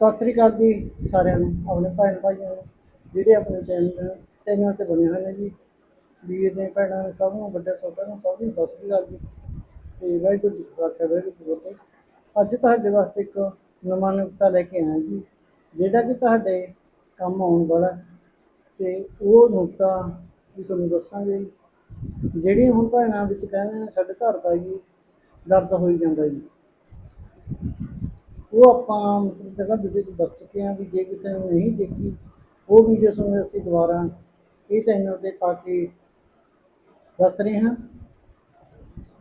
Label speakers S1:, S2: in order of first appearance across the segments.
S1: ਸਤਿ ਸ੍ਰੀ ਅਕਾਲ ਜੀ ਸਾਰਿਆਂ ਨੂੰ, ਆਪਣੇ ਭੈਣ ਭਾਈਆਂ ਨੂੰ, ਜਿਹੜੇ ਆਪਣੇ ਚੈਨਲ ਚੈਨਲ ਤੇ ਬਣੇ ਹੋਏ ਨੇ ਜੀ। ਵੀਰ ਨੇ, ਭੈਣਾਂ ਨੇ, ਸਭ ਨੂੰ, ਵੱਡੇ ਛੋਟੇ ਨੂੰ, ਸਭ ਨੂੰ ਸਤਿ ਸ੍ਰੀ ਅਕਾਲ ਜੀ। ਤੇ ਵਾਹਿਗੁਰੂ ਜੀ ਕਾ ਖਾਲਸਾ, ਵਾਹਿਗੁਰੂ ਜੀ ਅੱਜ ਤੁਹਾਡੇ ਵਾਸਤੇ ਇੱਕ ਨਵਾਂ ਨੁਕਤਾ ਲੈ ਕੇ ਆਇਆ ਜੀ, ਜਿਹੜਾ ਕਿ ਤੁਹਾਡੇ ਕੰਮ ਆਉਣ ਵਾਲਾ ਤੇ ਉਹ ਨੁਕਤਾ ਵੀ ਤੁਹਾਨੂੰ ਦੱਸਾਂਗੇ। ਜੀ। ਜਿਹੜੀਆਂ ਹੁਣ ਭੈਣਾਂ ਵਿੱਚ ਕਹਿੰਦੇ ਨੇ, ਸਾਡੇ ਘਰ ਦਾ ਜੀ ਦਰਦ ਹੋਈ ਜਾਂਦਾ ਜੀ। ਉਹ ਆਪਾਂ ਮਤਲਬ ਪਹਿਲਾਂ ਵੀਡੀਓ 'ਚ ਦੱਸ ਚੁੱਕੇ ਹਾਂ ਵੀ ਜੇ ਕਿਸੇ ਨੇ ਨਹੀਂ ਦੇਖੀ, ਉਹ ਵੀਡੀਓ ਤੁਹਾਨੂੰ ਅਸੀਂ ਦੁਬਾਰਾ। ਇਹ ਚੈਨਲ ਤੇ ਪਾ ਕੇ ਦੱਸ ਰਹੇ ਹਾਂ।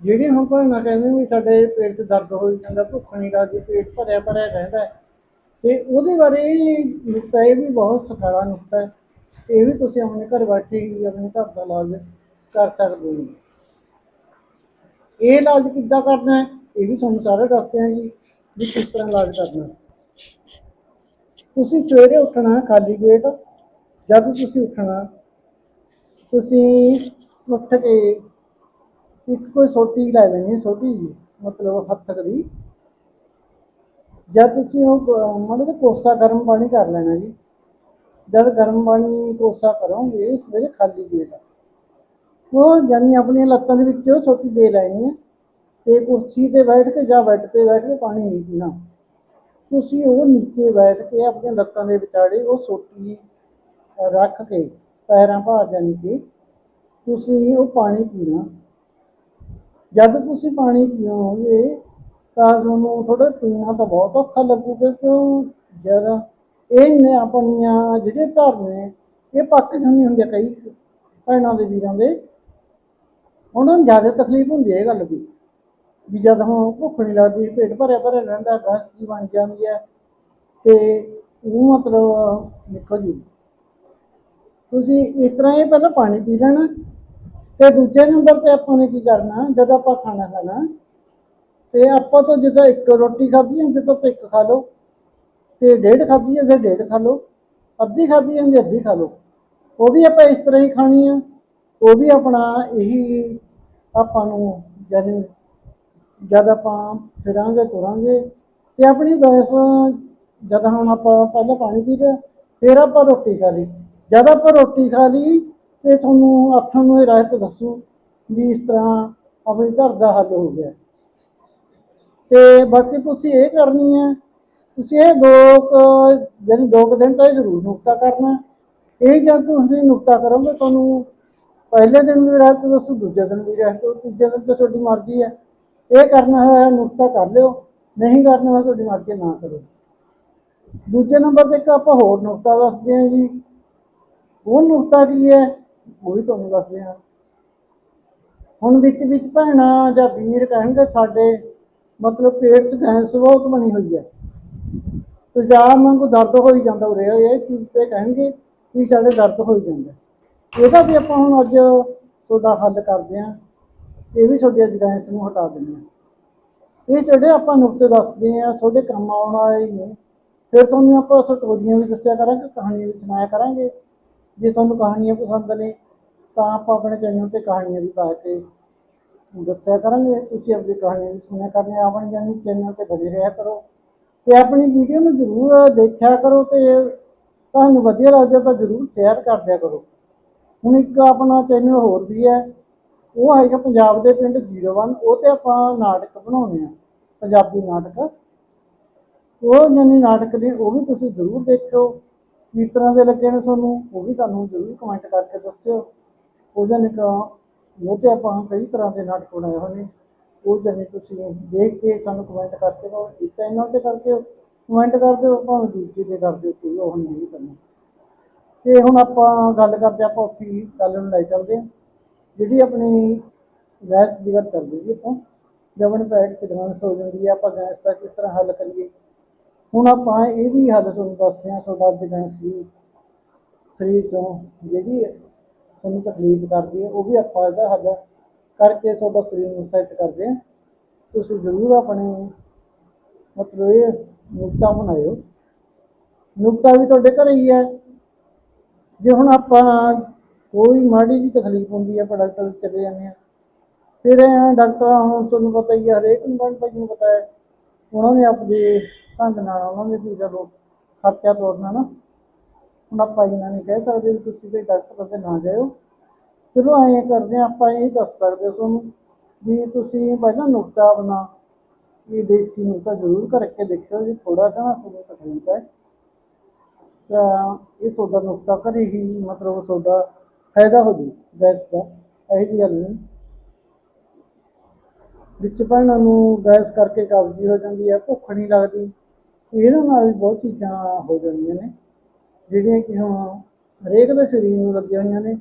S1: ਜਿਹੜੇ ਹੁਣ ਭਾਵਨਾ ਕਹਿੰਦੇ ਵੀ ਸਾਡੇ ਪੇਟ 'ਚ ਦਰਦ ਹੋਈ ਜਾਂਦਾ, ਭੁੱਖ ਨਹੀਂ ਲੱਗਦੀ, ਪੇਟ ਭਰਿਆ ਭਰਿਆ ਰਹਿੰਦਾ ਤੇ ਉਹਦੇ ਬਾਰੇ ਇਹ ਨੁਕਤਾ, ਇਹ ਵੀ ਬਹੁਤ ਸੁਖਾਲਾ ਨੁਕਤਾ ਹੈ। ਇਹ ਵੀ ਤੁਸੀਂ ਆਪਣੇ ਘਰ ਬੈਠੇ ਹੀ ਆਪਣੇ ਘਰ ਦਾ ਇਲਾਜ ਕਰ ਸਕਦੇ ਹੋ। ਇਹ ਇਲਾਜ ਕਿੱਦਾਂ ਕਰਨਾ ਹੈ, ਇਹ ਵੀ ਤੁਹਾਨੂੰ ਸਾਰੇ ਦੱਸਦੇ ਹਾਂ ਜੀ। ਵੀ ਕਿਸ ਤਰ੍ਹਾਂ ਇਲਾਜ ਕਰਨਾ? ਤੁਸੀਂ ਸਵੇਰੇ ਉੱਠਣਾ ਖਾਲੀ ਪੇਟ, ਜਦ ਤੁਸੀਂ ਉੱਠਣਾ, ਤੁਸੀਂ ਉੱਠ ਕੇ ਇੱਕ ਕੋਈ ਸੋਟੀ ਲੈ ਲੈਣੀ ਹੈ ਛੋਟੀ ਜਿਹੀ ਮਤਲਬ ਹੱਥ ਦੀ। ਜਦ ਤੁਸੀਂ ਉਹ ਮੜੇ ਤੇ ਕੋਸਾ ਗਰਮ ਪਾਣੀ ਕਰ ਲੈਣਾ ਜੀ। ਜਦ ਗਰਮ ਪਾਣੀ ਕੋਸਾ ਕਰੋਗੇ, ਸਵੇਰੇ ਖਾਲੀ ਪੇਟ। ਉਹ ਜਾਨੀ ਆਪਣੀਆਂ ਲੱਤਾਂ ਦੇ ਵਿੱਚ ਉਹ ਛੋਟੀ ਦੇ ਲੈਣੀ ਹੈ। ਤੇ ਕੁਰਸੀ ਤੇ ਬੈਠ ਕੇ ਜਾਂ ਬੈੱਡ ਤੇ ਬੈਠ ਕੇ ਪਾਣੀ ਨਹੀਂ ਪੀਣਾ। ਤੁਸੀਂ ਉਹ ਨੀਚੇ ਬੈਠ ਕੇ ਆਪਣੇ ਲੱਤਾਂ ਦੇ ਵਿਚਾਲੇ ਉਹ ਸੋਟੀ ਰੱਖ ਕੇ ਪੈਰਾਂ ਭਾਰ ਜਾਨੀ ਕਿ ਤੁਸੀਂ ਉਹ ਪਾਣੀ ਪੀਣਾ। ਜਦ ਤੁਸੀਂ ਪਾਣੀ ਪੀਓਗੇ ਤਾਂ ਤੁਹਾਨੂੰ ਥੋੜਾ ਪੀਣਾ ਤਾਂ ਬਹੁਤ ਔਖਾ ਲੱਗੂਗਾ ਕਿਉਂ? ਜਦ ਇਹ ਨੇ ਆਪਣੀਆਂ ਜਿਹੜੇ ਧਰ ਨੇ, ਇਹ ਪੱਕ ਜਾਂਦੇ ਹੁੰਦੇ ਕਈ ਭੈਣਾਂ ਦੇ ਵੀਰਾਂ ਦੇ। ਉਹਨਾਂ ਨੂੰ ਜ਼ਿਆਦਾ ਤਕਲੀਫ ਹੁੰਦੀ ਹੈ ਇਹ ਗੱਲ ਦੀ। ਵੀ ਜਦ ਹੁਣ ਭੁੱਖ ਨਹੀਂ ਲੱਗਦੀ, ਪੇਟ ਭਰਿਆ ਭਰਿਆ ਰਹਿੰਦਾ, ਗੈਸ ਜੀ ਬਣ ਜਾਂਦੀ ਹੈ, ਤੇ ਉਹ ਮਤਲਬ ਨਿਕਲ ਜੂ। ਤੁਸੀਂ ਇਸ ਤਰ੍ਹਾਂ ਇਹ ਪਹਿਲਾਂ ਪਾਣੀ ਪੀ ਲੈਣਾ, ਤੇ ਦੂਜੇ ਨੰਬਰ ਤੇ ਆਪਾਂ ਨੇ ਕੀ ਕਰਨਾ, ਜਦੋਂ ਆਪਾਂ ਖਾਣਾ ਖਾਣਾ, ਤੇ ਆਪਾਂ ਤੋਂ ਜਦੋਂ ਇੱਕ ਰੋਟੀ ਖਾਧੀ ਹੁੰਦੀ ਤਾਂ ਇੱਕ ਖਾ ਲਓ, ਤੇ ਡੇਢ ਖਾਧੀ ਹੈ ਫਿਰ ਡੇਢ ਖਾ ਲਓ, ਅੱਧੀ ਖਾਧੀ ਜਾਂਦੀ ਅੱਧੀ ਖਾ ਲਓ। ਉਹ ਵੀ ਆਪਾਂ ਇਸ ਤਰ੍ਹਾਂ ਹੀ ਖਾਣੀ ਆ, ਉਹ ਵੀ ਆਪਣਾ ਇਹੀ ਆਪਾਂ ਨੂੰ ਜਾਨੀ ਜਦ ਆਪਾਂ ਫਿਰਾਂਗੇ, ਤੁਰਾਂਗੇ ਤੇ ਆਪਣੀ ਗੈਸ ਜਦ ਹੁਣ ਆਪਾਂ ਪਹਿਲਾਂ ਪਾਣੀ ਪੀ ਲਿਆ, ਫਿਰ ਆਪਾਂ ਰੋਟੀ ਖਾ ਲਈ। ਜਦ ਆਪਾਂ ਰੋਟੀ ਖਾ ਲਈ ਤੇ ਤੁਹਾਨੂੰ ਆਥਣ ਨੂੰ ਇਹ ਰਹਿਤ ਦੱਸੂ ਵੀ ਇਸ ਤਰ੍ਹਾਂ ਆਪਣੇ ਘਰ ਦਾ ਹੱਲ ਹੋ ਗਿਆ। ਤੇ ਬਾਕੀ ਤੁਸੀਂ ਇਹ ਕਰਨੀ ਹੈ, ਤੁਸੀਂ ਇਹ ਦੋ ਕੁ ਜਾਨੀ ਦੋ ਕੁ ਦਿਨ ਤਾਂ ਇਹ ਜ਼ਰੂਰ ਨੁਕਤਾ ਕਰਨਾ। ਇਹ ਜਦ ਤੁਸੀਂ ਨੁਕਤਾ ਕਰੋਗੇ, ਤੁਹਾਨੂੰ ਪਹਿਲੇ ਦਿਨ ਵੀ ਰਹਿਤ ਦੱਸੂ, ਦੂਜੇ ਦਿਨ ਵੀ ਰਹਿਤ, ਤੀਜੇ ਦਿਨ ਤਾਂ ਤੁਹਾਡੀ ਮਰਜ਼ੀ ਹੈ। ਇਹ ਕਰਨਾ ਹੈ, ਨੁਕਤਾ ਕਰ ਲਿਓ। ਨਹੀਂ ਕਰਨਾ ਹੈ ਤੁਹਾਡੀ ਮਰਜ਼ੀ ਨਾ ਕਰੋ। ਦੂਜੇ ਨੰਬਰ ਤੇ ਇੱਕ ਆਪਾਂ ਹੋਰ ਨੁਕਤਾ ਦੱਸਦੇ ਹਾਂ ਜੀ। ਉਹ ਨੁਕਤਾ ਕੀ ਹੈ? ਉਹ ਵੀ ਤੁਹਾਨੂੰ ਦੱਸਦੇ ਹਾਂ। ਹੁਣ ਵਿੱਚ ਵਿੱਚ ਭੈਣਾਂ ਜਾਂ ਵੀਰ ਕਹਿਣਗੇ ਸਾਡੇ, ਮਤਲਬ ਪੇਟ 'ਚ ਗੈਸ ਬਹੁਤ ਬਣੀ ਹੋਈ ਹੈ। ਪੰਜਾਬ ਵਾਂਗੂ ਦਰਦ ਹੋਈ ਜਾਂਦਾ ਉਰੇ, ਇਹ ਚੀਜ਼ ਤੇ ਕਹਿਣਗੇ ਵੀ ਸਾਡੇ ਦਰਦ ਹੋਈ ਜਾਂਦਾ। ਇਹਦਾ ਵੀ ਆਪਾਂ ਹੁਣ ਅੱਜ ਤੁਹਾਡਾ ਹੱਲ ਕਰਦੇ ਹਾਂ। ਇਹ ਵੀ ਤੁਹਾਡੇ ਅੱਜ ਨੂੰ ਹਟਾ ਦਿੰਦੇ ਹਾਂ ਇਹ ਜਿਹੜੇ ਆਪਾਂ ਨੁਕਤੇ ਦੱਸਦੇ ਆ, ਤੁਹਾਡੇ ਕੰਮ ਆਉਣ ਵਾਲੇ ਨੇ। ਫਿਰ ਤੁਹਾਨੂੰ ਆਪਾਂ ਸਟੋਰੀਆਂ ਵੀ ਦੱਸਿਆ ਕਰਾਂਗੇ, ਕਹਾਣੀਆਂ ਵੀ ਸੁਣਾਇਆ ਕਰਾਂਗੇ। ਜੇ ਤੁਹਾਨੂੰ ਕਹਾਣੀਆਂ ਪਸੰਦ ਨੇ, ਤਾਂ ਆਪਾਂ ਆਪਣੇ ਚੈਨਲ ਤੇ ਕਹਾਣੀਆਂ ਵੀ ਪਾ ਕੇ ਦੱਸਿਆ ਕਰਾਂਗੇ। ਤੁਸੀਂ ਆਪਣੀ ਕਹਾਣੀਆਂ ਵੀ ਸੁਣਿਆ ਕਰਨੀਆਂ ਆਪਣੇ ਜਾਨੀ ਚੈਨਲ ਤੇ ਬਣੇ ਰਿਹਾ ਕਰੋ। ਤੇ ਆਪਣੀ ਵੀਡੀਓ ਨੂੰ ਜ਼ਰੂਰ ਦੇਖਿਆ ਕਰੋ ਤੇ ਤੁਹਾਨੂੰ ਵਧੀਆ ਲੱਗਦਾ ਤਾਂ ਜ਼ਰੂਰ ਸ਼ੇਅਰ ਕਰ ਦਿਆ ਕਰੋ। ਹੁਣ ਇੱਕ ਆਪਣਾ ਚੈਨਲ ਹੋਰ ਵੀ ਹੈ ਉਹ ਹੈਗਾ ਪੰਜਾਬ ਦੇ ਪਿੰਡ 01 ਉਹ ਤੇ ਆਪਾਂ ਨਾਟਕ ਬਣਾਉਣੇ ਆ ਪੰਜਾਬੀ ਨਾਟਕ। ਉਹ ਜਾਨੀ ਨਾਟਕ ਨੇ, ਉਹ ਵੀ ਤੁਸੀਂ ਜ਼ਰੂਰ ਦੇਖਿਓ। ਕਿਸ ਤਰ੍ਹਾਂ ਦੇ ਲੱਗੇ ਨੇ ਤੁਹਾਨੂੰ, ਉਹ ਵੀ ਤੁਹਾਨੂੰ ਜ਼ਰੂਰ ਕਮੈਂਟ ਕਰਕੇ ਦੱਸਿਓ। ਉਹ ਜਾਨੀ ਕਿ ਉਹ ਤੇ ਆਪਾਂ ਕਈ ਤਰ੍ਹਾਂ ਦੇ ਨਾਟਕ ਬਣਾਏ ਹੋਏ ਨੇ। ਉਹ ਜਾਨੀ ਤੁਸੀਂ ਦੇਖ ਕੇ ਸਾਨੂੰ ਕਮੈਂਟ ਕਰਕੇ ਦਿਓ। ਇਸ ਚੈਨਲ ਤੇ ਕਰਕੇ ਕਮੈਂਟ ਕਰ ਦਿਓ, ਭਾਵੇਂ ਦੂਜੇ ਤੇ ਕਰਦੇ ਹੋ ਕੋਈ ਉਹ ਨਹੀਂ ਕਰਨਾ ਤੇ ਹੁਣ ਆਪਾਂ ਗੱਲ ਕਰਦੇ ਆਪਾਂ ਉੱਥੇ ਗੱਲ ਨੂੰ ਲੈ ਚੱਲਦੇ ਹਾਂ। ਜਿਹੜੀ ਆਪਣੀ ਗੈਸ ਦੀ ਗੱਲ ਕਰਦੇ ਜੀ ਆਪਾਂ, ਜਵਨ ਪੈਟ ਚ ਗੈਸ ਹੋ ਜਾਂਦੀ ਹੈ ਆਪਾਂ ਗੈਸ ਦਾ ਕਿਸ ਤਰ੍ਹਾਂ ਹੱਲ ਕਰੀਏ? ਹੁਣ ਆਪਾਂ ਇਹ ਵੀ ਹੱਲ ਤੁਹਾਨੂੰ ਦੱਸਦੇ ਹਾਂ, ਤੁਹਾਡਾ ਅੱਜ ਗੈਸ ਵੀ ਸਰੀਰ ਚੋਂ ਜਿਹੜੀ ਤੁਹਾਨੂੰ ਤਕਲੀਫ ਕਰਦੀ ਹੈ ਉਹ ਵੀ ਆਪਾਂ ਇਹਦਾ ਹੱਲ ਕਰਕੇ ਤੁਹਾਡਾ ਸਰੀਰ ਨੂੰ ਸੈੱਟ ਕਰਦੇ ਹਾਂ। ਤੁਸੀਂ ਜ਼ਰੂਰ ਆਪਣੇ ਮਤਲਬ ਇਹ ਨੁਕਤਾ ਬਣਾਇਓ। ਨੁਕਤਾ ਵੀ ਤੁਹਾਡੇ ਘਰੇ ਹੀ ਹੈ। ਜੇ ਹੁਣ ਆਪਾਂ ਕੋਈ ਮਾੜੀ ਜੀ ਤਕਲੀਫ ਹੁੰਦੀ ਹੈ ਆਪਾਂ ਡਾਕਟਰ ਚਲੇ ਜਾਂਦੇ ਆ। ਫਿਰ ਇਹ ਡਾਕਟਰ ਹੁਣ ਤੁਹਾਨੂੰ ਪਤਾ ਹੀ ਹੈ ਹਰੇਕ ਨੂੰ ਭਾਈ ਨੂੰ ਪਤਾ ਹੈ। ਉਹਨਾਂ ਨੇ ਆਪਣੇ ਢੰਗ ਨਾਲ ਉਹਨਾਂ ਨੇ ਵੀ ਚਲੋ ਖਰਚਾ ਤੋਰਨਾ ਨਾ, ਹੁਣ ਆਪਾਂ ਇਹਨਾਂ ਨਹੀਂ ਕਹਿ ਸਕਦੇ ਵੀ ਤੁਸੀਂ ਵੀ ਡਾਕਟਰ ਦੇ ਨਾ ਜਾਇਓ। ਚਲੋ ਐਂ ਕਰਦੇ ਆਪਾਂ ਇਹ ਦੱਸ ਸਕਦੇ ਤੁਹਾਨੂੰ ਵੀ ਤੁਸੀਂ ਪਹਿਲਾਂ ਨੁਕਤਾ ਬਣਾ ਇਹ ਦੇਸੀ ਨੁਕਤਾ ਜ਼ਰੂਰ ਕਰਕੇ ਦੇਖਿਓ, ਜੇ ਥੋੜਾ ਜਿਹਾ ਤੁਹਾਨੂੰ ਤਕਲੀਫ ਹੈ। ਤਾਂ ਇਹ ਤੁਹਾਡਾ ਨੁਕਤਾ ਕਰੇ ਹੀ, ਮਤਲਬ ਤੁਹਾਡਾ ਫਾਇਦਾ ਹੋ ਜੂ, ਗੈਸ ਦਾ, ਇਹੋ ਜਿਹੀ ਗੱਲ ਨਹੀਂ। ਵਿੱਚ ਭੈਣਾਂ ਨੂੰ ਗੈਸ ਕਰਕੇ ਕਬਜ਼ੀ ਹੋ ਜਾਂਦੀ ਹੈ ਭੁੱਖ ਨਹੀਂ ਲੱਗਦੀ। ਇਹਨਾਂ ਨਾਲ ਵੀ ਬਹੁਤ ਚੀਜ਼ਾਂ ਹੋ ਜਾਂਦੀਆਂ ਨੇ, ਜਿਹੜੀਆਂ ਕਿ ਹੁਣ ਹਰੇਕ ਦੇ ਸਰੀਰ ਨੂੰ ਲੱਗੀਆਂ ਹੋਈਆਂ ਨੇ।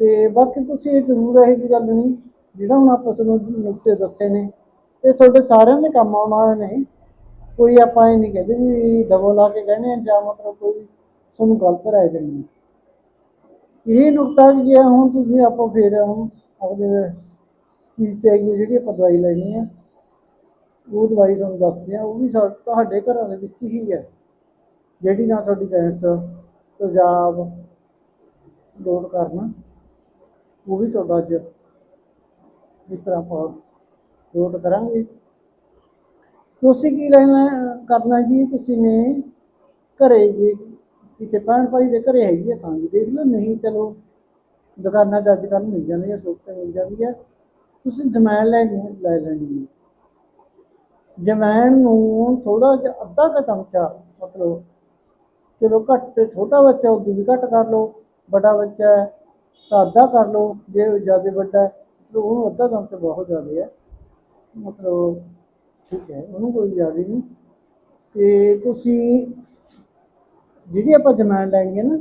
S1: ਤੇ ਬਾਕੀ ਤੁਸੀਂ ਇਹ ਜ਼ਰੂਰ ਇਹ ਜੀ ਗੱਲ ਨਹੀਂ, ਜਿਹੜਾ ਹੁਣ ਆਪਾਂ ਤੁਹਾਨੂੰ ਨੁਕਤੇ ਦੱਸੇ ਨੇ, ਇਹ ਤੁਹਾਡੇ ਸਾਰਿਆਂ ਦੇ ਕੰਮ ਆਉਣ ਵਾਲੇ ਨੇ। ਕੋਈ ਆਪਾਂ ਇਹ ਨਹੀਂ ਕਹਿੰਦੇ ਵੀ ਦਬੋ ਲਾ ਕੇ ਕਹਿੰਦੇ ਜਾਂ ਮਤਲਬ ਕੋਈ ਤੁਹਾਨੂੰ ਗਲਤ ਰਾਏ ਦੇਣੀ ਇਹ ਨੁਕਤਾ ਕਿ ਜੇ ਹੁਣ ਤੁਸੀਂ ਆਪਾਂ ਫੇਰ ਹੁਣ ਆਪਦੇ ਚੀਜ਼ ਤੇ ਜਿਹੜੀ ਆਪਾਂ ਦਵਾਈ ਲੈਣੀ ਹੈ ਉਹ ਦਵਾਈ ਤੁਹਾਨੂੰ ਦੱਸਦੇ ਆ, ਉਹ ਵੀ ਸਾ- ਤੁਹਾਡੇ ਘਰਾਂ ਦੇ ਵਿੱਚ ਹੀ ਹੈ। ਜਿਹੜੀ ਨਾ ਤੁਹਾਡੀ ਗੈਸ ਤੇਜ਼ਾਬ ਲੋਡ ਕਰਨਾ, ਉਹ ਵੀ ਤੁਹਾਡਾ ਅੱਜ ਇਸ ਤਰ੍ਹਾਂ ਆਪਾਂ ਲੋਡ ਕਰਾਂਗੇ। ਤੁਸੀਂ ਕੀ ਲੈਣਾ, ਕਰਨਾ ਜੀ ਤੁਸੀਂ ਨੇ ਘਰੇ ਜੇ ਕਿਤੇ ਭੈਣ ਭਾਈ ਦੇ ਘਰੇ ਹੈਗੀ ਹੈ ਤਾਂ ਦੇਖ ਲਓ, ਨਹੀਂ ਚਲੋ, ਦੁਕਾਨਾਂ 'ਚ ਅੱਜ ਕੱਲ੍ਹ ਮਿਲ ਜਾਂਦੀ ਸੁੱਕ ਮਿਲ ਜਾਂਦੀ ਹੈ ਤੁਸੀਂ ਜਮੈਣ ਲੈਣੀ ਲੈ ਲੈਣੀ ਹੈ ਜਮੈਣ ਨੂੰ ਥੋੜਾ ਜਿਹਾ ਅੱਧਾ ਕੁ ਚਮਚਾ ਮਤਲਬ ਚਲੋ ਘੱਟ ਤੇ ਛੋਟਾ ਬੱਚਾ ਉਹ ਵੀ ਘੱਟ ਕਰ ਲਓ, ਵੱਡਾ ਬੱਚਾ ਹੈ, ਤਾਂ ਅੱਧਾ ਕਰ ਲਓ, ਜੇ ਜ਼ਿਆਦਾ ਵੱਡਾ ਹੈ ਤਾਂ ਉਹਨੂੰ ਅੱਧਾ ਚਮਚਾ ਬਹੁਤ ਜ਼ਿਆਦਾ ਹੈ। ਮਤਲਬ ਠੀਕ ਹੈ, ਉਹਨੂੰ ਕੋਈ ਜ਼ਿਆਦਾ ਨਹੀਂ। ਤੇ ਤੁਸੀਂ ਜਿਹੜੀ ਆਪਾਂ ਜਮੈਣ ਲੈਣੀ ਹੈ ਨਾ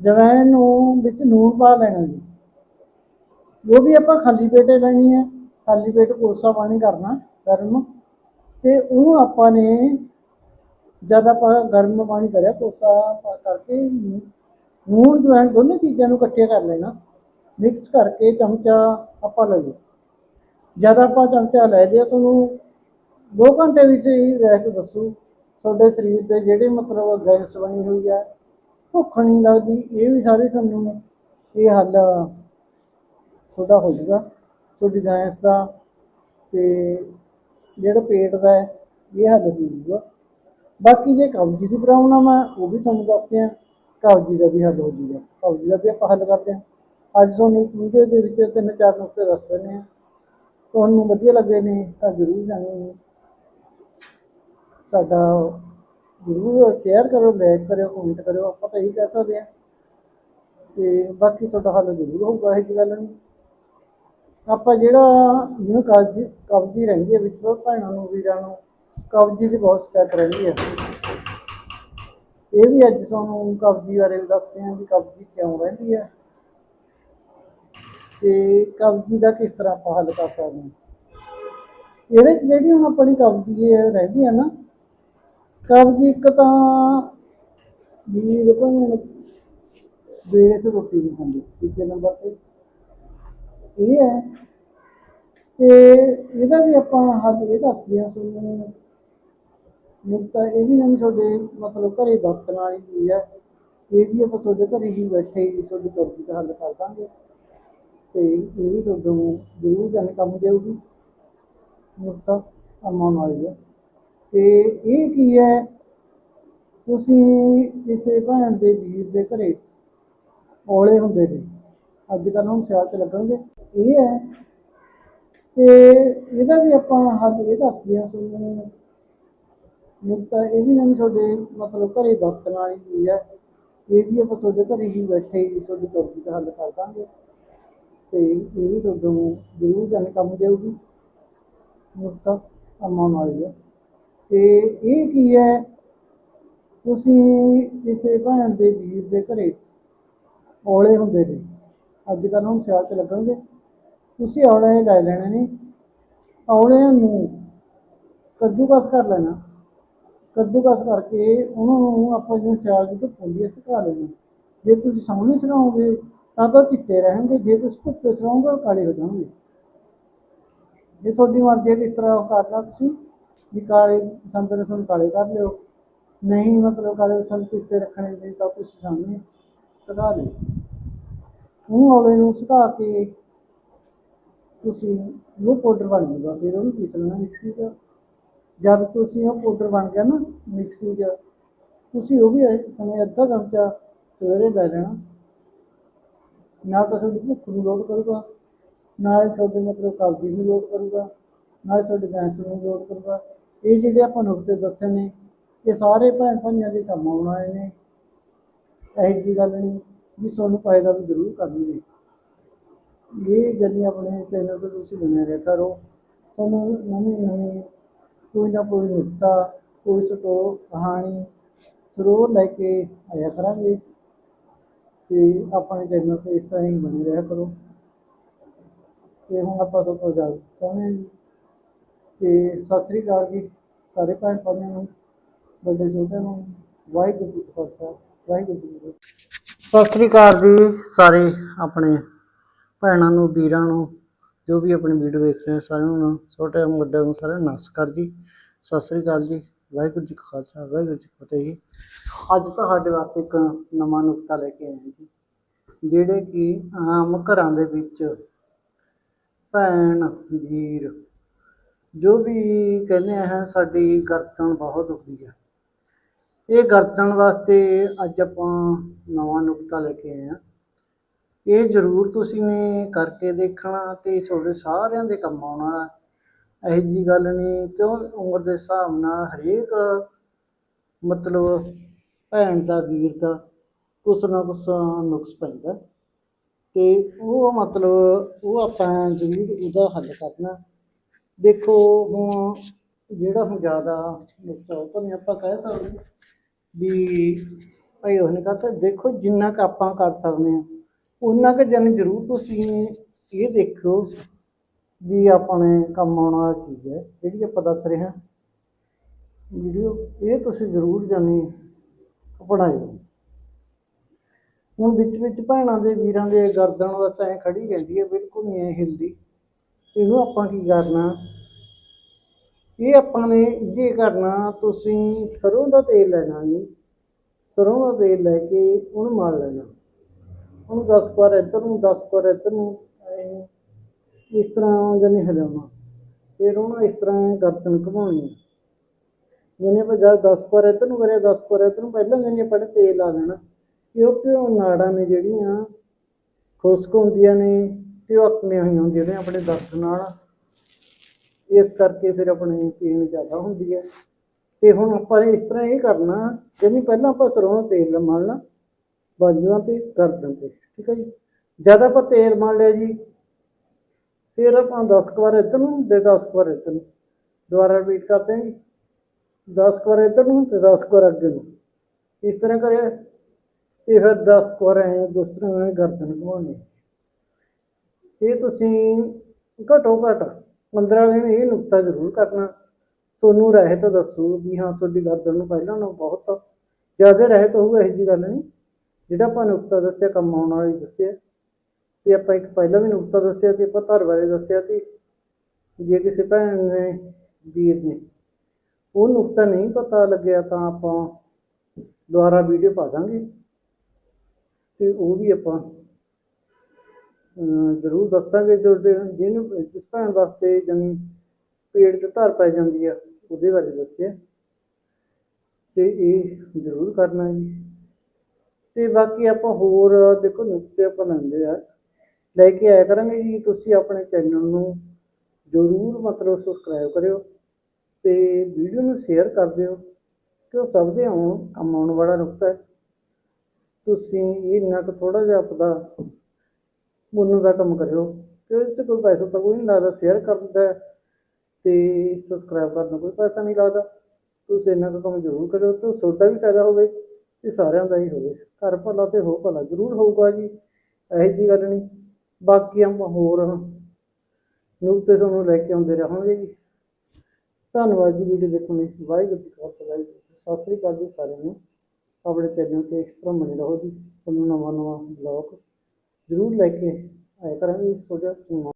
S1: ਜਮੈਣ ਨੂੰ ਵਿੱਚ ਨੂਣ ਪਾ ਲੈਣਾ ਜੀ। ਉਹ ਵੀ ਆਪਾਂ ਖਾਲੀ ਪੇਟੇ ਲੈਣੀ ਹੈ, ਖਾਲੀ ਪੇਟ ਕੋਸਾ ਪਾਣੀ ਕਰਨਾ ਗਰਮ ਤੇ ਉਹ ਆਪਾਂ ਨੇ ਜਦ ਆਪਾਂ ਗਰਮ ਪਾਣੀ ਕਰਿਆ ਕੋਸਾ ਪਾ ਕਰਕੇ ਨੂਣ ਜਵੈਣ ਦੋਨੇ ਚੀਜ਼ਾਂ ਨੂੰ ਇਕੱਠੇ ਕਰ ਲੈਣਾ। ਮਿਕਸ ਕਰਕੇ ਚਮਚਾ ਆਪਾਂ ਲੈ ਲਓ ਜਦ ਆਪਾਂ ਚਮਚਾ ਲੈ ਲਿਆ, ਤੁਹਾਨੂੰ 2 ਘੰਟੇ ਵਿੱਚ ਹੀ ਰੈਸਟ ਦੱਸੋ। ਤੁਹਾਡੇ ਸਰੀਰ ਦੇ ਜਿਹੜੇ ਮਤਲਬ ਗੈਸ ਬਣੀ ਹੋਈ ਹੈ ਭੁੱਖ ਨਹੀਂ ਲੱਗਦੀ, ਇਹ ਵੀ ਸਾਰੇ ਤੁਹਾਨੂੰ ਇਹ ਹੱਲ ਤੁਹਾਡਾ ਹੋ ਜਾਊਗਾ। ਤੁਹਾਡੀ ਗੈਸ ਦਾ ਤੇ ਜਿਹੜਾ ਪੇਟ ਦਾ ਹੈ, ਇਹ ਹੱਲ ਹੋ ਜਾਊਗਾ। ਬਾਕੀ ਜੇ ਕਬਜ਼ੀ ਦੀ ਪ੍ਰੋਬਲਮ ਹੈ ਉਹ ਵੀ ਤੁਹਾਨੂੰ ਦੱਸਦੇ ਹਾਂ, ਕਬਜ਼ੀ ਦਾ ਵੀ ਹੱਲ ਹੋ ਜਾਊਗਾ। ਕਬਜ਼ੀ ਦਾ ਵੀ ਆਪਾਂ ਹੱਲ ਕਰਦੇ ਹਾਂ। ਅੱਜ ਤੁਹਾਨੂੰ ਵੀਡੀਓ ਦੇ ਵਿੱਚ ਤਿੰਨ ਚਾਰ ਨੁਕਤੇ ਦੱਸ ਦਿੰਦੇ ਹਾਂ। ਤੁਹਾਨੂੰ ਵਧੀਆ ਲੱਗੇ ਨੇ ਤਾਂ ਜ਼ਰੂਰ ਜਾਣੋ ਸਾਡਾ ਜ਼ਰੂਰ ਸ਼ੇਅਰ ਕਰੋ ਲਾਈਕ ਕਰਿਓ ਕਮੈਂਟ ਕਰਿਓ, ਆਪਾਂ ਤਾਂ ਇਹੀ ਕਹਿ ਸਕਦੇ ਹਾਂ। ਤੇ ਬਾਕੀ ਤੁਹਾਡਾ ਹੱਲ ਜ਼ਰੂਰ ਹੋਊਗਾ ਇਹ ਗੱਲ ਨੂੰ। ਆਪਾਂ ਜਿਹੜਾ ਜਿਹਨੂੰ ਕਬਜ਼ੀ ਕਬਜ਼ੀ ਰਹਿੰਦੀ ਹੈ ਵਿੱਚ ਭੈਣਾਂ ਨੂੰ, ਵੀਰਾਂ ਨੂੰ, ਕਬਜ਼ੀ ਦੀ ਬਹੁਤ ਸ਼ਿਕਾਇਤ ਰਹਿੰਦੀ ਹੈ। ਇਹ ਵੀ ਅੱਜ ਤੁਹਾਨੂੰ ਕਬਜ਼ੀ ਬਾਰੇ ਦੱਸਦੇ ਹਾਂ ਵੀ ਕਬਜ਼ੀ ਕਿਉਂ ਰਹਿੰਦੀ ਹੈ। ਤੇ ਕਬਜ਼ੀ ਦਾ ਕਿਸ ਤਰ੍ਹਾਂ ਆਪਾਂ ਹੱਲ ਕਰ ਸਕਦੇ ਹਾਂ। ਇਹਦੇ ਜਿਹੜੀ ਹੁਣ ਆਪਣੀ ਕਬਜ਼ੀ ਰਹਿੰਦੀ ਹੈ ਨਾ ਕਬਜ਼ੀ ਇੱਕ ਤਾਂ ਵੀ ਦੇਖੋ ਬੇਸ ਰੋਟੀ ਨਹੀਂ ਖਾਂਦੀ, ਤੀਜੇ ਨੰਬਰ ਤੇ। ਇਹ ਹੈ ਤੇ ਇਹਦਾ ਵੀ ਆਪਾਂ ਹੱਲ ਇਹ ਦੱਸਦੇ ਹਾਂ ਤੁਹਾਨੂੰ। ਨੁਕਤਾ ਇਹ ਵੀ ਨਹੀਂ ਤੁਹਾਡੇ ਮਤਲਬ ਘਰੇ ਵਰਤਣ ਵਾਲੀ ਚੀਜ਼ ਹੈ। ਇਹ ਵੀ ਆਪਾਂ ਤੁਹਾਡੇ ਘਰੇ ਹੀ ਬੈਠੇ ਹੀ ਤੁਹਾਡੀ ਕਬਜ਼ੀ ਦਾ ਹੱਲ ਕਰ ਦਾਂਗੇ। ਤੇ ਇਹ ਵੀ ਤੁਹਾਨੂੰ ਜ਼ਰੂਰ ਜਾਣੇ ਕੰਮ ਦੇਊਗੀ। ਨੁਕਤਾ ਅਮਾਉਣ ਵਾਲੀ ਹੈ। ਤੇ ਇਹ ਕੀ ਹੈ? ਤੁਸੀਂ ਕਿਸੇ ਭੈਣ ਦੇ ਵੀਰ ਦੇ ਘਰੇ ਔਲੇ ਹੁੰਦੇ ਨੇ। ਅੱਜ ਕੱਲ੍ਹ ਹੁਣ ਸਿਆਲ ਚ ਲੱਗਣਗੇ। ਇਹ ਹੈ ਤੇ ਇਹਦਾ ਵੀ ਆਪਾਂ ਹੱਲ ਇਹ ਦੱਸਦੇ ਹਾਂ ਤੁਹਾਨੂੰ। ਨੁਕਤਾ ਇਹ ਵੀ ਨਹੀਂ ਤੁਹਾਡੇ ਮਤਲਬ ਘਰੇ ਵਰਤਣ ਵਾਲੀ ਚੀਜ਼ ਹੈ। ਇਹ ਵੀ ਆਪਾਂ ਤੁਹਾਡੇ ਘਰੇ ਹੀ ਬੈਠੇ ਹੀ ਤੁਹਾਡੀ ਕਬਜ਼ੀ ਦਾ ਹੱਲ ਕਰ ਦਾਂਗੇ। ਤੇ ਇਹ ਵੀ ਤੁਹਾਨੂੰ ਜ਼ਰੂਰ ਜਾਣੇ ਕੰਮ ਦੇਊਗੀ। ਨੁਕਤਾ ਅਮਾਉਣ ਵਾਲੀ ਹੈ। ਤੇ ਇਹ ਕੀ ਹੈ? ਤੁਸੀਂ ਕਿਸੇ ਭੈਣ ਦੇ ਵੀਰ ਦੇ ਘਰੇ ਔਲੇ ਹੁੰਦੇ ਨੇ। ਅੱਜ ਕੱਲ੍ਹ ਹੁਣ ਸਿਆਲ ਚ ਲੱਗਣਗੇ। ਤੁਸੀਂ ਔਲੇ ਲੈ ਲੈਣੇ ਨੇ। ਔਲਿਆਂ ਨੂੰ ਕੱਦੂਕਸ ਕਰ ਲੈਣਾ। ਕੱਦੂਕਸ ਕਰਕੇ ਉਹਨਾਂ ਨੂੰ ਆਪਾਂ ਜਿਵੇਂ ਸਿਆਲ ਦੀ ਧੁੱਪ ਹੁੰਦੀ ਹੈ, ਸੁਕਾ ਲੈਣਾ। ਜੇ ਤੁਸੀਂ ਸਾਹਮਣੇ ਸੁਕਾਓਗੇ, ਤਾਂ ਤਾਂ ਚਿੱਟੇ ਰਹਿਣਗੇ। ਜੇ ਤੁਸੀਂ ਧੁੱਪੇ ਸੁਕਾਓਗੇ ਕਾਲੇ ਹੋ ਜਾਣਗੇ। ਜੇ ਤੁਹਾਡੀ ਮਰਜ਼ੀ ਹੈ ਕਿਸ ਤਰ੍ਹਾਂ ਕਰਨਾ ਤੁਸੀਂ। ਵੀ ਕਾਲੇ ਪਸੰਦ ਨੇ ਕਾਲੇ ਕਰ ਲਿਓ। ਨਹੀਂ ਮਤਲਬ ਕਾਲੇ ਪਸੰਦ ਚਿੱਟੇ ਰੱਖਣੇ ਨੇ ਤਾਂ ਤੁਸੀਂ ਸਾਹਮਣੇ ਸੁਕਾ ਲਿਓ ਉਹ ਔਲੇ ਨੂੰ ਸੁਕਾ ਕੇ ਤੁਸੀਂ ਉਹ ਪਾਊਡਰ ਬਣ ਜਾਊਗਾ, ਫਿਰ ਉਹਨੂੰ ਪੀਸ ਲੈਣਾ ਮਿਕਸੀ 'ਚ। ਜਦ ਤੁਸੀਂ ਉਹ ਪਾਊਡਰ ਬਣ ਗਿਆ ਨਾ ਮਿਕਸੀ 'ਚ, ਤੁਸੀਂ ਉਹ ਵੀ ਇਹ ਅੱਧਾ ਚਮਚਾ ਸਵੇਰੇ ਲੈ ਲੈਣਾ। ਨਾਲ ਤਾਂ ਤੁਹਾਡੀ ਭੁੱਖ ਨੂੰ ਲੋਡ ਕਰੂਗਾ, ਨਾਲ ਤੁਹਾਡੇ ਮਤਲਬ ਕਬਜ਼ੀ ਨੂੰ ਲੋਡ ਕਰੂਗਾ, ਨਾਲ ਤੁਹਾਡੇ ਗੈਸ ਨੂੰ ਲੋਡ ਕਰੂਗਾ। ਇਹ ਜਿਹੜੇ ਆਪਾਂ ਨੁਕਤੇ ਦੱਸੇ ਨੇ, ਇਹ ਸਾਰੇ ਭੈਣ ਭਾਈਆਂ ਦੇ ਕੰਮ ਆਉਣ ਆਏ ਨੇ। ਇਹੋ ਜਿਹੀ ਗੱਲ ਨਹੀਂ ਵੀ ਤੁਹਾਨੂੰ ਫਾਇਦਾ ਵੀ ਜ਼ਰੂਰ ਕਰਨਗੇ ਇਹ ਜਿਹੜੀ ਆਪਣੇ ਚੈਨਲ ਤੇ ਤੁਸੀਂ ਬਣਿਆ ਰਹਿ ਕਰੋ ਤੁਹਾਨੂੰ ਨਵੀਂ ਨਵੀਂ ਕੋਈ ਨਾ ਕੋਈ ਨੁਕਤਾ, ਕੋਈ ਸਟੋ ਕਹਾਣੀ ਜ਼ਰੂਰ ਲੈ ਕੇ ਆਇਆ ਕਰਾਂਗੇ। ਤੇ ਆਪਣੇ ਚੈਨਲ ਤੇ ਇਸ ਤਰ੍ਹਾਂ ਹੀ ਬਣੇ ਰਿਹਾ ਕਰੋ। ਤੇ ਹੁਣ ਆਪਾਂ ਸਭ ਤੋਂ ਜ਼ਿਆਦਾ ਚਾਹੁੰਦੇ ਹਾਂ ਜੀ ਤੇ ਸਤਿ ਸ੍ਰੀ ਅਕਾਲ ਜੀ, ਸਾਰੇ ਭੈਣ ਭਾਈਆਂ ਨੂੰ, ਵੱਡੇ ਛੋਟਿਆਂ ਨੂੰ, ਵਾਹਿਗੁਰੂ ਜੀ ਕਾ ਖਾਲਸਾ, ਵਾਹਿਗੁਰੂ ਜੀ ਕੀ ਫਤਿਹ। ਸਤਿ ਸ੍ਰੀ ਅਕਾਲ ਜੀ, ਸਾਰੇ ਆਪਣੇ ਭੈਣਾਂ ਨੂੰ, ਵੀਰਾਂ ਨੂੰ, ਜੋ ਵੀ ਆਪਣੀ ਵੀਡੀਓ ਦੇਖ ਰਹੇ ਸਾਰਿਆਂ ਨੂੰ ਛੋਟੇ ਨੂੰ ਵੱਡੇ ਨੂੰ, ਸਾਰਿਆਂ ਨੂੰ ਨਮਸਕਾਰ ਜੀ। ਸਤਿ ਸ੍ਰੀ ਅਕਾਲ ਜੀ, ਵਾਹਿਗੁਰੂ ਜੀ ਕਾ ਖਾਲਸਾ, ਵਾਹਿਗੁਰੂ ਜੀ ਕੀ ਫਤਿਹ ਜੀ। ਅੱਜ ਤੁਹਾਡੇ ਵਾਸਤੇ ਇੱਕ ਨਵਾਂ ਨੁਕਤਾ ਲੈ ਕੇ ਆਏ ਹਾਂ ਜੀ, ਜਿਹੜੇ ਕਿ ਆਮ ਘਰਾਂ ਦੇ ਵਿੱਚ ਭੈਣ, ਵੀਰ ਜੋ ਵੀ ਕਹਿੰਦੇ ਆ, ਸਾਡੀ ਗਰਦਨ ਬਹੁਤ ਦੁਖਦੀ ਹੈ ਇਹ ਗਰਦਨ ਵਾਸਤੇ ਅੱਜ ਆਪਾਂ ਨਵਾਂ ਨੁਕਤਾ ਲੈ ਕੇ ਆਏ ਹਾਂ ਇਹ ਜ਼ਰੂਰ ਤੁਸੀਂ ਨੇ ਕਰਕੇ ਦੇਖਣਾ ਤੇ ਤੁਹਾਡੇ ਸਾਰਿਆਂ ਦੇ ਕੰਮ ਆਉਣ। ਵਾਲਾ ਇਹੋ ਜਿਹੀ ਗੱਲ ਨਹੀਂ, ਕਿਉਂ? ਉਮਰ ਦੇ ਹਿਸਾਬ ਨਾਲ ਹਰੇਕ ਮਤਲਬ ਭੈਣ ਦਾ, ਵੀਰ ਦਾ ਕੁਛ ਨਾ ਕੁਛ ਨੁਕਸ ਪੈਂਦਾ। ਤੇ ਉਹ ਮਤਲਬ ਉਹ ਆਪਾਂ ਜ਼ਰੂਰ ਉਹਦਾ ਹੱਲ ਕਰਨਾ। ਦੇਖੋ ਹੁਣ ਜਿਹੜਾ ਹੁਣ ਜ਼ਿਆਦਾ ਨੁਕਸਾ ਉਹ ਤਾਂ ਨਹੀਂ ਆਪਾਂ ਕਹਿ ਸਕਦੇ। ਵੀ ਭਾਈ ਉਹਨੇ ਕਹਤਾ ਦੇਖੋ ਜਿੰਨਾ ਕੁ ਆਪਾਂ ਕਰ ਸਕਦੇ ਹਾਂ ਉਨਾ ਕੁ ਜਨ ਜ਼ਰੂਰ ਤੁਸੀਂ ਇਹ ਦੇਖੋ ਵੀ ਆਪਣੇ ਕੰਮ ਆਉਣ ਵਾਲਾ ਚੀਜ਼ ਹੈ, ਜਿਹੜੀ ਆਪਾਂ ਦੱਸ ਰਹੇ ਹਾਂ। ਵੀਡੀਓ, ਇਹ ਤੁਸੀਂ ਜ਼ਰੂਰ ਜਾਣੀ ਅਪਣਾਇਓ ਹੁਣ ਵਿੱਚ ਵਿੱਚ ਭੈਣਾਂ ਦੇ ਵੀਰਾਂ ਦੇ ਗਰਦਨ ਵਾਸਤੇ ਐ ਖੜੀ ਰਹਿੰਦੀ ਹੈ, ਬਿਲਕੁਲ ਨਹੀਂ ਐ ਹਿਲਦੀ। ਇਹਨੂੰ ਆਪਾਂ ਕੀ ਕਰਨਾ? ਇਹ ਆਪਾਂ ਨੇ ਜੇ ਕਰਨਾ? ਤੁਸੀਂ ਸਰੋਂ ਦਾ ਤੇਲ ਲੈਣਾ ਜੀ। ਸਰੋਂ ਦਾ ਤੇਲ ਲੈ ਕੇ ਉਹਨੂੰ ਮਲ ਲੈਣਾ। ਉਹਨੂੰ 10 ਵਾਰ ਇੱਧਰ ਨੂੰ 10 ਵਾਰ ਇੱਧਰ ਨੂੰ ਇਸ ਤਰ੍ਹਾਂ ਜਾਨੀ ਹਿਲਾਉਣਾ। ਫਿਰ ਉਹਨੂੰ ਇਸ ਤਰ੍ਹਾਂ ਗਰਦਨ ਘੁਮਾਉਣੀ। ਹੈ ਜਿਹਨੇ ਆਪਾਂ ਜਦ 10 ਵਾਰ ਇੱਧਰ ਨੂੰ ਕਰਿਆ 10 ਵਾਰ ਇੱਧਰ ਨੂੰ, ਪਹਿਲਾਂ ਜਿਹਨੇ ਆਪਾਂ ਤੇਲ ਲਾ ਦੇਣਾ। ਕਿਉਂਕਿ ਉਹ ਨਾੜਾਂ ਨੇ ਜਿਹੜੀਆਂ, ਖੁਸ਼ਕ ਹੁੰਦੀਆਂ ਨੇ ਤੇ ਉਹ ਆਪਣੀਆਂ ਹੋਈਆਂ ਹੁੰਦੀਆਂ ਨੇ ਆਪਣੇ ਦਰਦ ਨਾਲ। ਇਸ ਕਰਕੇ ਫਿਰ ਆਪਣੇ ਪੀਣ ਜ਼ਿਆਦਾ ਹੁੰਦੀ ਹੈ। ਤੇ ਹੁਣ ਆਪਾਂ ਇਸ ਤਰ੍ਹਾਂ ਇਹ ਕਰਨਾ, ਜਿਵੇਂ ਪਹਿਲਾਂ ਆਪਾਂ ਸਰੋਂ ਦਾ ਤੇਲ ਮਲਣਾ ਬਾਜੂਆਂ ਤੇ ਗਰਦਨ ਤੇ ਠੀਕ ਹੈ ਜੀ। ਜਦ ਆਪਾਂ ਤੇਲ ਮਲ ਲਿਆ ਜੀ, ਫਿਰ ਆਪਾਂ 10 ਕੁ ਵਾਰ ਇੱਧਰ ਨੂੰ ਤੇ 10 ਕੁ ਵਾਰ ਇੱਧਰ ਨੂੰ। ਦੁਬਾਰਾ ਰਿਪੀਟ ਕਰਦੇ ਹਾਂ ਜੀ। 10 ਕੁ ਵਾਰ ਇੱਧਰ ਨੂੰ ਤੇ 10 ਕੁ ਵਾਰ ਅੱਗੇ ਨੂੰ। ਇਸ ਤਰ੍ਹਾਂ ਕਰਿਆ। ਤੇ ਫਿਰ 10 ਕੁ ਵਾਰ ਐਂ ਜਿਸ ਤਰ੍ਹਾਂ ਐਂ ਗਰਦਨ ਘੁਮਾਉਣੀ। ਇਹ ਤੁਸੀਂ ਘੱਟੋ ਘੱਟ 15 ਦਿਨ ਇਹ ਨੁਕਤਾ ਜ਼ਰੂਰ ਕਰਨਾ। ਤੁਹਾਨੂੰ ਰਹਿਤ ਦੱਸੋ ਵੀ ਹਾਂ ਤੁਹਾਡੀ ਗਰਦਨ ਨੂੰ ਪਹਿਲਾਂ ਨਾਲੋਂ ਬਹੁਤ ਜ਼ਿਆਦਾ ਰਹਿਤ ਹੋਊਗਾ ਇਹੋ ਜਿਹੀ ਗੱਲ ਨਹੀਂ। ਜਿਹੜਾ ਆਪਾਂ ਨੁਕਤਾ ਦੱਸਿਆ, ਕੰਮ ਆਉਣ ਵਾਲੀ ਦੱਸਿਆ, ਤੇ ਆਪਾਂ ਇੱਕ ਪਹਿਲਾਂ ਵੀ ਨੁਕਤਾ ਦੱਸਿਆ ਤੇ ਆਪਾਂ ਧਰ ਬਾਰੇ ਦੱਸਿਆ ਤੇ ਜੇ ਕਿਸੇ ਭੈਣ ਨੇ, ਵੀਰ ਨੇ, ਉਹ ਨੁਕਤਾ ਨਹੀਂ ਪਤਾ ਲੱਗਿਆ ਤਾਂ ਆਪਾਂ ਦੁਬਾਰਾ ਵੀਡੀਓ ਪਾ ਦਾਂਗੇ। ਤੇ ਉਹ ਵੀ ਆਪਾਂ ਜ਼ਰੂਰ ਦੱਸਾਂਗੇ ਜੋ ਜਿਹਨੂੰ ਜਿਸ ਭੈਣ ਵਾਸਤੇ ਜਾਣੀ ਪੇਟ 'ਚ ਧਰ ਪੈ ਜਾਂਦੀ ਆ, ਉਹਦੇ ਬਾਰੇ ਦੱਸਿਆ। ਤੇ ਇਹ ਜ਼ਰੂਰ ਕਰਨਾ ਜੀ। ਤੇ ਬਾਕੀ ਆਪਾਂ ਹੋਰ ਦੇਖੋ ਨੁਕਤੇ ਆਪਾਂ ਲੈਂਦੇ ਆ। ਲੈ ਕੇ ਆਇਆ ਕਰਾਂਗੇ ਜੀ, ਤੁਸੀਂ ਆਪਣੇ ਚੈਨਲ ਨੂੰ ਜ਼ਰੂਰ ਮਤਲਬ ਸਬਸਕ੍ਰਾਈਬ ਕਰਿਓ ਤੇ ਵੀਡੀਓ ਨੂੰ ਸ਼ੇਅਰ ਕਰ ਦਿਓ, ਕਿ ਉਹ ਸਭ ਦੇ ਆਉਣ ਕੰਮ ਆਉਣ ਵਾਲਾ ਨੁਕਤਾ ਹੈ। ਤੁਸੀਂ ਇਹ ਨੱਕ ਕੁ ਥੋੜਾ ਜਿਹਾ ਆਪਦਾ ਮੁੰਨ ਦਾ ਕੰਮ ਕਰਿਓ। ਕਿ ਇਸ 'ਚ ਕੋਈ ਪੈਸਾ ਤਾਂ ਕੋਈ ਨਹੀਂ ਲੱਗਦਾ ਸ਼ੇਅਰ ਕਰਦਾ ਹੈ ਅਤੇ ਸਬਸਕ੍ਰਾਈਬ ਕਰਨ ਦਾ ਕੋਈ ਪੈਸਾ ਨਹੀਂ ਲੱਗਦਾ। ਤੁਸੀਂ ਇੰਨਾ ਕੁ ਕੰਮ ਜ਼ਰੂਰ ਕਰਿਓ ਤੇ ਤੁਹਾਡਾ ਵੀ ਫਾਇਦਾ ਹੋਵੇ ਅਤੇ ਸਾਰਿਆਂ ਦਾ ਹੀ ਹੋਵੇ। ਘਰ ਭਲਾ ਤੇ ਹੋ ਭਲਾ ਜ਼ਰੂਰ ਹੋਊਗਾ ਜੀ, ਇਹੋ ਜਿਹੀ ਗੱਲ ਨਹੀਂ। ਬਾਕੀ ਆਪਾਂ ਹੋਰ ਨੁਕਤੇ ਤੁਹਾਨੂੰ ਲੈ ਕੇ ਆਉਂਦੇ ਰਹਾਂਗੇ ਜੀ। ਧੰਨਵਾਦ ਜੀ ਵੀਡੀਓ ਦੇਖਣ ਲਈ। ਵਾਹਿਗੁਰੂ ਜੀ ਕਾ ਖਾਲਸਾ, ਵਾਹਿਗੁਰੂ ਸਤਿ ਸ੍ਰੀ ਅਕਾਲ ਜੀ ਸਾਰਿਆਂ ਨੂੰ। ਆਪਣੇ ਚੈਨਲ ਤੇ ਇਸ ਤਰ੍ਹਾਂ ਬਣੇ ਰਹੋ ਜੀ। ਤੁਹਾਨੂੰ ਨਵਾਂ ਨਵਾਂ ਬਲੌਗ ਜ਼ਰੂਰ ਲੈ ਕੇ ਆਇਆ ਕਰਾਂਗੇ ਤੁਹਾਡਾ